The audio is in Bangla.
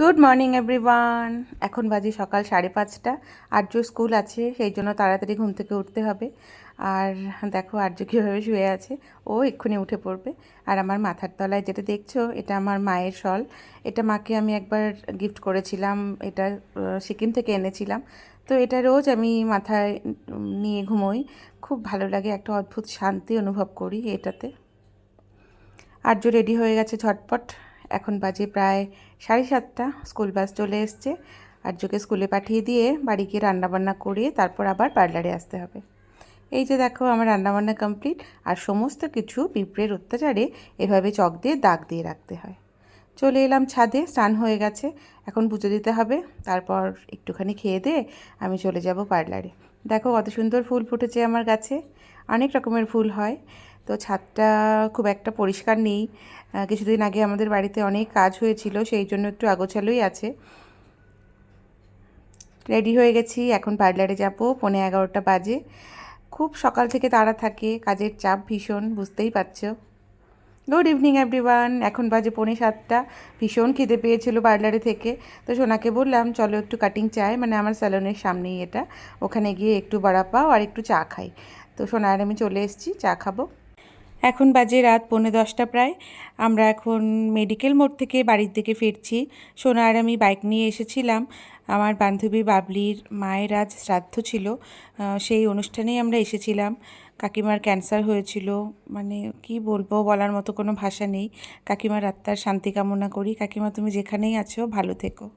গুড মর্নিং এভরিওয়ান এখন বাজে সকাল সাড়ে পাঁচটা। আর্য স্কুল আছে, সেই জন্য তাড়াতাড়ি ঘুম থেকে উঠতে হবে। আর দেখো, আর্য কীভাবে শুয়ে আছে, ও এক্ষুনি উঠে পড়বে। আর আমার মাথার তলায় যেটা দেখছ, এটা আমার মায়ের শল। এটা মাকে আমি একবার গিফট করেছিলাম, এটা সিকিম থেকে এনেছিলাম। তো এটা রোজ আমি মাথায় নিয়ে ঘুমোই। খুব ভালো লাগে, একটা অদ্ভুত শান্তি অনুভব করি এটাতে। আর্য রেডি হয়ে গেছে ঝটপট। এখন বাজে প্রায় সাড়ে সাতটা। স্কুল বাস চলে এসছে। আর আর্যকে স্কুলে পাঠিয়ে দিয়ে বাড়ি গিয়ে রান্নাবান্না করিয়ে তারপর আবার পার্লারে আসতে হবে। এই যে দেখো আমার রান্নাবান্না কমপ্লিট আর সমস্ত কিছু পিঁপড়ের অত্যাচারে এভাবে চক দিয়ে দাগ দিয়ে রাখতে হয়। চলে এলাম ছাদে, স্নান হয়ে গেছে। এখন পুজো দিতে হবে। তারপর একটুখানি খেয়ে দিয়ে আমি চলে যাব পার্লারে। দেখো কত সুন্দর ফুল ফুটেছে আমার গাছে। অনেক রকমের ফুল হয়। তো ছাদটা খুব একটা পরিষ্কার নেই। কিছুদিন আগে আমাদের বাড়িতে অনেক কাজ হয়েছিল, সেই জন্য একটু আগোছালোই আছে। রেডি হয়ে গেছি, এখন পার্লারে যাব, পৌনে এগারোটা বাজে। খুব সকাল থেকে তাড়া থাকে, কাজের চাপ ভীষণ, বুঝতেই পারছ। গুড ইভিনিং এভরিওয়ান এখন বাজে পৌনে সাতটা, ভীষণ খিদে পেয়েছিল পার্লারে থেকে। তো সোনাকে বললাম, চলো একটু কাটিং চাই। মানে আমার স্যালনের সামনেই এটা। ওখানে গিয়ে একটু বড়া পাও আর একটু চা খাই। তো সোনা আর আমি চলে এসেছি, চা খাব। এখন বাজে রাত পৌনে দশটা প্রায়। আমরা এখন মেডিকেল মোড় থেকে বাড়ির দিকে ফিরছি। সোনা আর আমি বাইক নিয়ে এসেছিলাম। আমার বান্ধবী বাবলির মায়ের আজ শ্রাদ্ধ ছিল। সেই অনুষ্ঠানেই আমরা এসেছিলাম। কাকিমার ক্যান্সার হয়েছিল। মানে কি বলব, বলার মতো কোনো ভাষা নেই। কাকিমার আত্মার শান্তি কামনা করি। কাকিমা, তুমি যেখানেই আছো, ভালো থেকো।